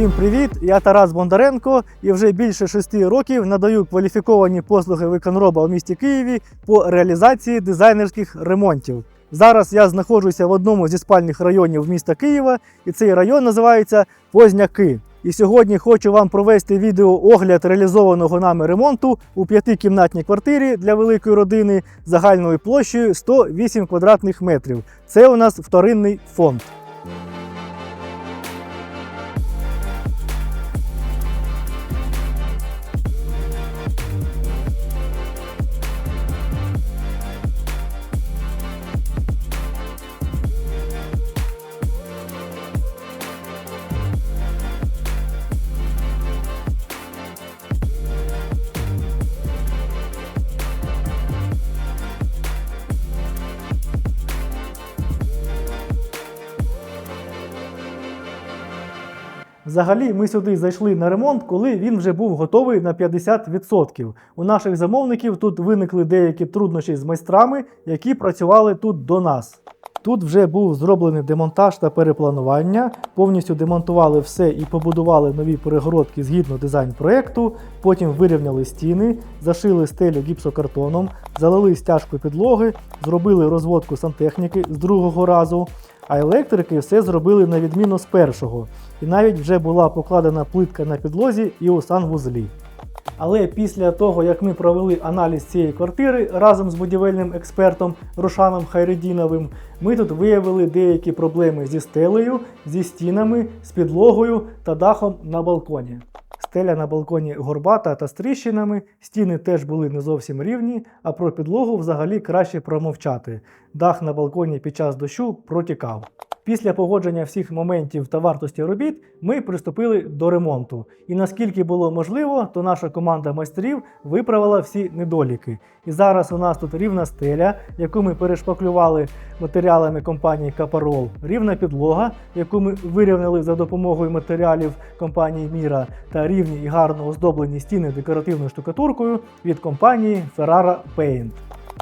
Всім привіт! Я Тарас Бондаренко і вже більше шести років надаю кваліфіковані послуги виконроба у місті Києві по реалізації дизайнерських ремонтів. Зараз я знаходжуся в одному зі спальних районів міста Києва, і цей район називається Позняки. І сьогодні хочу вам провести відеоогляд реалізованого нами ремонту у п'ятикімнатній квартирі для великої родини загальною площею 108 квадратних метрів. Це у нас вторинний фонд. Взагалі, ми сюди зайшли на ремонт, коли він вже був готовий на 50%. У наших замовників тут виникли деякі труднощі з майстрами, які працювали тут до нас. Тут вже був зроблений демонтаж та перепланування, повністю демонтували все і побудували нові перегородки згідно дизайн-проекту, потім вирівняли стіни, зашили стелю гіпсокартоном, залили стяжку підлоги, зробили розводку сантехніки з другого разу, а електрики все зробили на відміну з першого. І навіть вже була покладена плитка на підлозі і у санвузлі. Але після того, як ми провели аналіз цієї квартири разом з будівельним експертом Рошаном Хайредіновим, ми тут виявили деякі проблеми зі стелею, зі стінами, з підлогою та дахом на балконі. Стеля на балконі горбата та з тріщинами, стіни теж були не зовсім рівні, а про підлогу взагалі краще промовчати. Дах на балконі під час дощу протікав. Після погодження всіх моментів та вартості робіт ми приступили до ремонту. І наскільки було можливо, то наша команда майстрів виправила всі недоліки. І зараз у нас тут рівна стеля, яку ми перешпаклювали матеріалами компанії Капарол, рівна підлога, яку ми вирівняли за допомогою матеріалів компанії Міра, та рівні і гарно оздоблені стіни декоративною штукатуркою від компанії Ferrara Paint.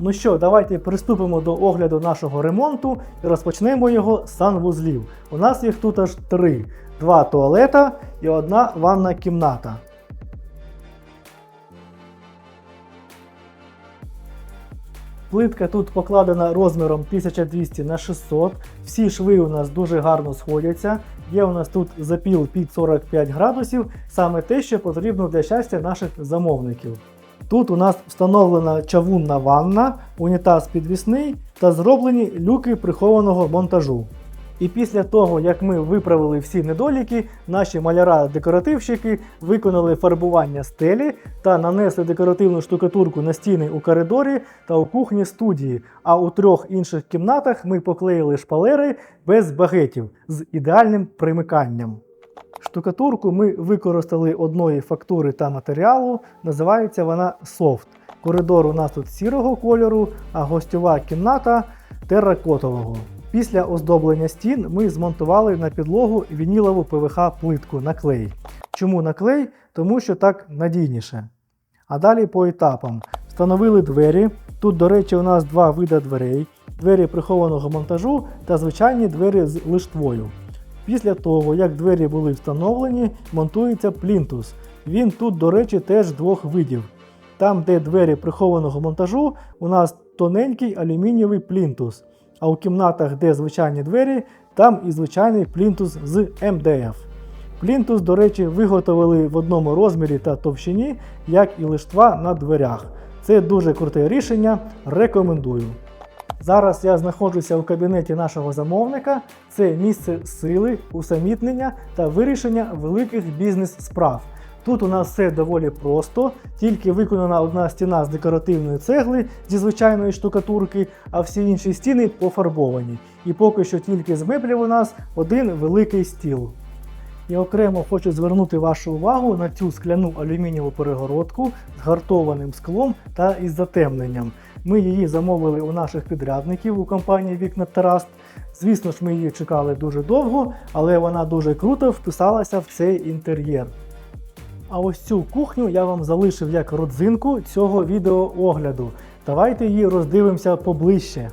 Ну що, давайте приступимо до огляду нашого ремонту і розпочнемо його з санвузлів. У нас їх тут аж три: два туалета і одна ванна кімната. Плитка тут покладена розміром 1200 на 600. Всі шви у нас дуже гарно сходяться. Є у нас тут запіл під 45 градусів, саме те, що потрібно для щастя наших замовників. Тут у нас встановлена чавунна ванна, унітаз підвісний та зроблені люки прихованого монтажу. І після того, як ми виправили всі недоліки, наші маляра-декоративщики виконали фарбування стелі та нанесли декоративну штукатурку на стіни у коридорі та у кухні студії. А у трьох інших кімнатах ми поклеїли шпалери без багетів з ідеальним примиканням. Штукатурку ми використали одної фактури та матеріалу, називається вона софт. Коридор у нас тут сірого кольору, а гостьова кімната терракотового. Після оздоблення стін ми змонтували на підлогу вінілову ПВХ плитку на клей. Чому на клей? Тому що так надійніше. А далі по етапам. Встановили двері. Тут, до речі, у нас два види дверей: двері прихованого монтажу та звичайні двері з лиштвою. Після того, як двері були встановлені, монтується плінтус. Він тут, до речі, теж двох видів. Там, де двері прихованого монтажу, у нас тоненький алюмінієвий плінтус. А у кімнатах, де звичайні двері, там і звичайний плінтус з МДФ. Плінтус, до речі, виготовили в одному розмірі та товщині, як і лиштва на дверях. Це дуже круте рішення, рекомендую. Зараз я знаходжуся у кабінеті нашого замовника. Це місце сили, усамітнення та вирішення великих бізнес-справ. Тут у нас все доволі просто, тільки виконана одна стіна з декоративної цегли зі звичайної штукатурки, а всі інші стіни пофарбовані. І поки що тільки з меблів у нас один великий стіл. Я окремо хочу звернути вашу увагу на цю скляну алюмінієву перегородку з гартованим склом та із затемненням. Ми її замовили у наших підрядників у компанії Вікна Тераст. Звісно ж, ми її чекали дуже довго, але вона дуже круто вписалася в цей інтер'єр. А ось цю кухню я вам залишив як родзинку цього відеоогляду. Давайте її роздивимося поближче.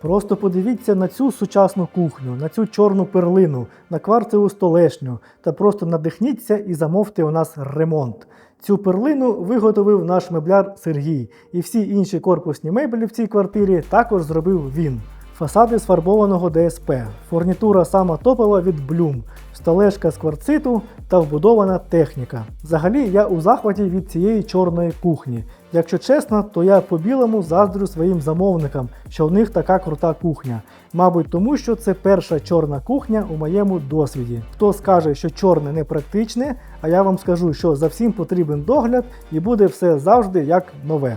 Просто подивіться на цю сучасну кухню, на цю чорну перлину, на кварцеву столешню та просто надихніться і замовте у нас ремонт. Цю перлину виготовив наш мебляр Сергій, і всі інші корпусні меблі в цій квартирі також зробив він. Фасади з фарбованого ДСП, фурнітура сама топова від Bloom, столешка з кварциту та вбудована техніка. Взагалі я у захваті від цієї чорної кухні. Якщо чесно, то я по-білому заздрю своїм замовникам, що в них така крута кухня. Мабуть, тому що це перша чорна кухня у моєму досвіді. Хто скаже, що чорне не практичне, а я вам скажу, що за всім потрібен догляд і буде все завжди як нове.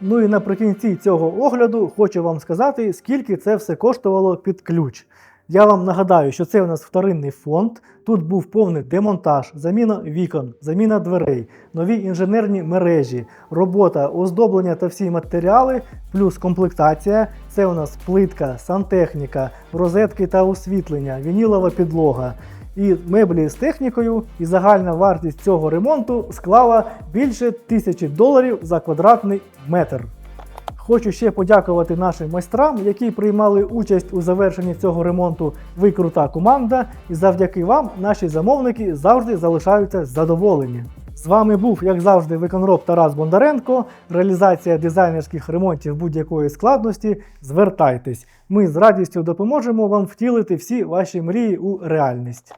Ну і наприкінці цього огляду хочу вам сказати, скільки це все коштувало під ключ. Я вам нагадаю, що це у нас вторинний фонд. Тут був повний демонтаж, заміна вікон, заміна дверей, нові інженерні мережі, робота, оздоблення та всі матеріали, плюс комплектація. Це у нас плитка, сантехніка, розетки та освітлення, вінілова підлога. І меблі з технікою, і загальна вартість цього ремонту склала більше тисячі доларів за квадратний метр. Хочу ще подякувати нашим майстрам, які приймали участь у завершенні цього ремонту. Ви крута команда, і завдяки вам наші замовники завжди залишаються задоволені. З вами був, як завжди, виконроб Тарас Бондаренко. Реалізація дизайнерських ремонтів будь-якої складності. Звертайтесь. Ми з радістю допоможемо вам втілити всі ваші мрії у реальність.